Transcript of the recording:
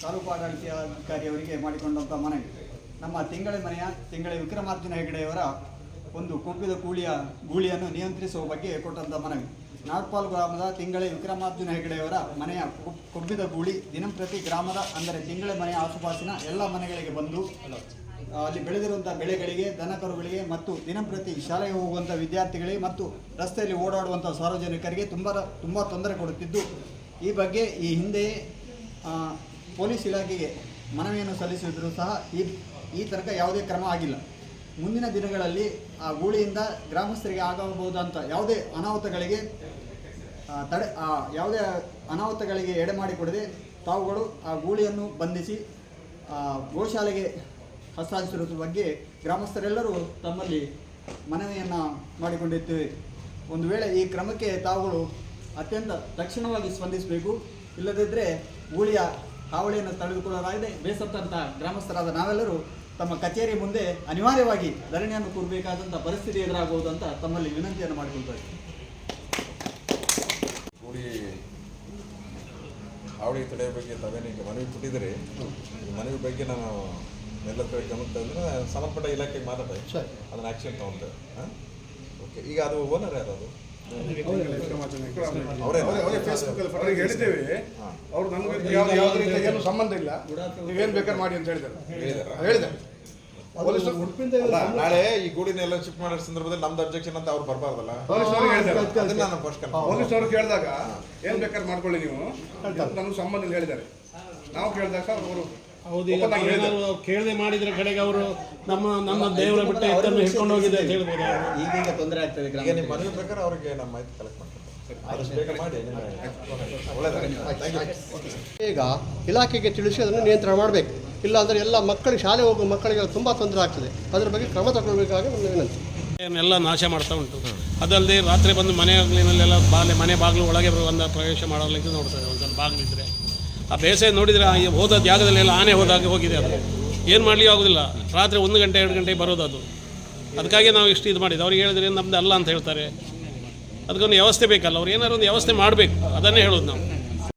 ತಾಲೂಕು ಆಡಳಿತಾಧಿಕಾರಿಯವರಿಗೆ ಮಾಡಿಕೊಂಡಂಥ ಮನವಿ ನಮ್ಮ ತಿಂಗಳ ಮನೆಯ ತಿಂಗಳ ವಿಕ್ರಮಾರ್ಜುನ ಹೆಗಡೆಯವರ ಒಂದು ಕೊಬ್ಬಿದ ಕೂಳಿಯ ಗೂಳಿಯನ್ನು ನಿಯಂತ್ರಿಸುವ ಬಗ್ಗೆ ಕೊಟ್ಟಂಥ ಮನವಿ. ನಾಗ್ಪಾಲ್ ಗ್ರಾಮದ ತಿಂಗಳ ವಿಕ್ರಮಾರ್ಜುನ ಹೆಗಡೆಯವರ ಮನೆಯ ಕೊಬ್- ಕೊಬ್ಬಿದ ಗೂಳಿ ದಿನಂಪ್ರತಿ ಗ್ರಾಮದ, ಅಂದರೆ ತಿಂಗಳ ಮನೆಯ ಆಸುಪಾಸಿನ ಎಲ್ಲ ಮನೆಗಳಿಗೆ ಬಂದು, ಅಲ್ಲಿ ಬೆಳೆದಿರುವಂಥ ಬೆಳೆಗಳಿಗೆ, ದನಕರುಗಳಿಗೆ ಮತ್ತು ದಿನಂಪ್ರತಿ ಶಾಲೆಗೆ ಹೋಗುವಂಥ ವಿದ್ಯಾರ್ಥಿಗಳಿಗೆ ಮತ್ತು ರಸ್ತೆಯಲ್ಲಿ ಓಡಾಡುವಂಥ ಸಾರ್ವಜನಿಕರಿಗೆ ತುಂಬ ತುಂಬ ತೊಂದರೆ ಕೊಡುತ್ತಿದ್ದು. ಈ ಬಗ್ಗೆ ಈ ಹಿಂದೆಯೇ ಪೊಲೀಸ್ ಇಲಾಖೆಗೆ ಮನವಿಯನ್ನು ಸಲ್ಲಿಸಿದರೂ ಸಹ ಈ ಈ ತನಕ ಯಾವುದೇ ಕ್ರಮ ಆಗಿಲ್ಲ. ಮುಂದಿನ ದಿನಗಳಲ್ಲಿ ಆ ಗೂಳಿಯಿಂದ ಗ್ರಾಮಸ್ಥರಿಗೆ ಆಗಬಹುದಂತ ಯಾವುದೇ ಅನಾಹುತಗಳಿಗೆ ತಡೆ ಯಾವುದೇ ಅನಾಹುತಗಳಿಗೆ ಎಡೆ ಮಾಡಿಕೊಡದೆ ತಾವುಗಳು ಆ ಗೂಳಿಯನ್ನು ಬಂಧಿಸಿ ಗೋಶಾಲೆಗೆ ಹಸ್ತಾಂತರಿಸುವ ಬಗ್ಗೆ ಗ್ರಾಮಸ್ಥರೆಲ್ಲರೂ ತಮ್ಮಲ್ಲಿ ಮನವಿಯನ್ನು ಮಾಡಿಕೊಂಡಿದ್ದೇವೆ. ಒಂದು ವೇಳೆ ಈ ಕ್ರಮಕ್ಕೆ ತಾವುಗಳು ಅತ್ಯಂತ ತಕ್ಷಣವಾಗಿ ಸ್ಪಂದಿಸಬೇಕು ಇಲ್ಲದಿದ್ದರೆ ಗೂಳಿಯ ಹಾವಳಿಯನ್ನು ತಡೆದುಕೊಳ್ಳಲಾಗಿದೆ. ಬೇಸತ್ತಂಥ ಗ್ರಾಮಸ್ಥರಾದ ನಾವೆಲ್ಲರೂ ತಮ್ಮ ಕಚೇರಿ ಮುಂದೆ ಅನಿವಾರ್ಯವಾಗಿ ಧರಣಿಯನ್ನು ಕೂರಬೇಕಾದಂಥ ಪರಿಸ್ಥಿತಿ ಎದುರಾಗುವುದು ಅಂತ ತಮ್ಮಲ್ಲಿ ವಿನಂತಿಯನ್ನು ಮಾಡಿಕೊಳ್ತಾರೆ ಕೂಡಿ ಹಾವಳಿ ತಡೆಯ ಬಗ್ಗೆ ತಾವೇನೀಗ ಮನವಿ ಕೊಟ್ಟಿದ್ದೀರಿ? ಮನವಿ ಬಗ್ಗೆ ನಾನು ಎಲ್ಲ ಕಡೆ ಗಮನಿಸ್ತಾ ಇದ್ರೆ ಸಂಬಂಧಪಟ್ಟ ಇಲಾಖೆಗೆ ಮಾತಾಡ್ತಾರೆ ಅದನ್ನು ಆಕ್ಷನ್ ತಗೊಂತೇವೆ. ಹಾಂ? ಓಕೆ ಈಗ ಅದು ಓನರ್ ಯಾರು ಅದು? ಅವ್ರಿಗೆ ಹೇಳಿದ್ದೇವೆ ಅವ್ರು ನಮಗೆ ಯಾವ ಯಾವುದೇ ರೀತಿಯ ಏನು ಸಂಬಂಧ ಇಲ್ಲ. ನೀವೇನು ಬೇಕಾದ್ರೆ ಮಾಡಿ ಅಂತ ಹೇಳಿದ್ದಾರೆ. ಹೇಳಿದಾರಾ? ಹೇಳಿದೆ ಪೊಲೀಸರು ಅಲ್ಲ, ನಾಳೆ ಈ ಗೂಡಿನೆಲ್ಲ ಶಿಫ್ಟ್ ಮಾಡೋ ಸಂದರ್ಭದಲ್ಲಿ ನಮ್ದು ಅಬ್ಜೆಕ್ಷನ್ ಅಂತ ಅವ್ರು ಬರಬಾರ್ದಲ್ಲ? ಪೊಲೀಸ್ ಅವ್ರು ಅದನ್ನ ನಾನು ಫಸ್ಟ್ ಪೊಲೀಸರು ಕೇಳಿದಾಗ ಏನ್ ಬೇಕಾದ್ರೆ ಮಾಡ್ಕೊಳ್ಳಿ ನೀವು. ನಮ್ಗೆ ಸಂಬಂಧ ಇಲ್ಲ ಹೇಳಿದ್ದಾರೆ. ನಾವು ಕೇಳಿದಾಗ ಅವರು ಹೌದು ಈಗ ಕೇಳದೆ ಮಾಡಿದ್ರ ಕಡೆಗೆ ಅವರು ನಮ್ಮ ನಮ್ಮ ದೇವರ ಬಿಟ್ಟ ಎತ್ತನ್ನು ಹಿಡ್ಕೊಂಡು ಹೋಗಿದೆ ಅಂತ ಹೇಳ್ಬೋದು. ಈಗೀಗ ತೊಂದರೆ ಆಗ್ತದೆ ಈಗ ನಿಮ್ಮ ಮನವಿ ಪ್ರಕಾರ ಅವ್ರಿಗೆ ನಮ್ಮ ಮಾಹಿತಿ ಕಲೆಕ್ಟ್ ಮಾಡ್ತಾರೆ ಈಗ ಇಲಾಖೆಗೆ ತಿಳಿಸಿ ಅದನ್ನು ನಿಯಂತ್ರಣ ಮಾಡಬೇಕು. ಇಲ್ಲಾಂದರೆ ಎಲ್ಲ ಮಕ್ಕಳಿಗೆ ಶಾಲೆ ಹೋಗುವ ಮಕ್ಕಳಿಗೆ ತುಂಬ ತೊಂದರೆ ಆಗ್ತದೆ. ಅದರ ಬಗ್ಗೆ ಕ್ರಮ ತಗೊಳ್ಬೇಕಾಗಿ ನನ್ನ ವಿನಂತಿ. ಎಲ್ಲ ನಾಶ ಮಾಡ್ತಾ ಉಂಟು. ಅದಲ್ಲದೆ ರಾತ್ರಿ ಬಂದು ಮನೆ ಅಂಗಲಿನಲ್ಲೆಲ್ಲ ಬಾಲೆ ಮನೆ ಬಾಗಿಲು ಒಳಗೆ ಬಂದ ಪ್ರವೇಶ ಮಾಡಲಿಕ್ಕೆ ನೋಡ್ತಾರೆ ಒಂದು ಬಾಗಿಲು ಬಾಗಿಲಿದ್ರೆ ಆ ಬೇಸಾಯ ನೋಡಿದರೆ ಹೋದ ಜಾಗದಲ್ಲೆಲ್ಲ ಆನೆ ಹೋದಾಗ ಹೋಗಿದೆ ಅದು. ಏನು ಮಾಡಲಿ ಆಗೋದಿಲ್ಲ. ರಾತ್ರಿ ಒಂದು ಗಂಟೆ, ಎರಡು ಗಂಟೆಗೆ ಬರೋದು ಅದು. ಅದಕ್ಕಾಗಿ ನಾವು ಇಷ್ಟು ಇದು ಮಾಡಿದ್ದು. ಅವ್ರಿಗೆ ಹೇಳಿದ್ರೆ ನಮ್ದು ಅಲ್ಲ ಅಂತ ಹೇಳ್ತಾರೆ. ಅದಕ್ಕೊಂದು ವ್ಯವಸ್ಥೆ ಬೇಕಲ್ಲ. ಅವ್ರು ಏನಾದ್ರು ಒಂದು ವ್ಯವಸ್ಥೆ ಮಾಡಬೇಕು. ಅದನ್ನೇ ಹೇಳೋದು ನಾವು.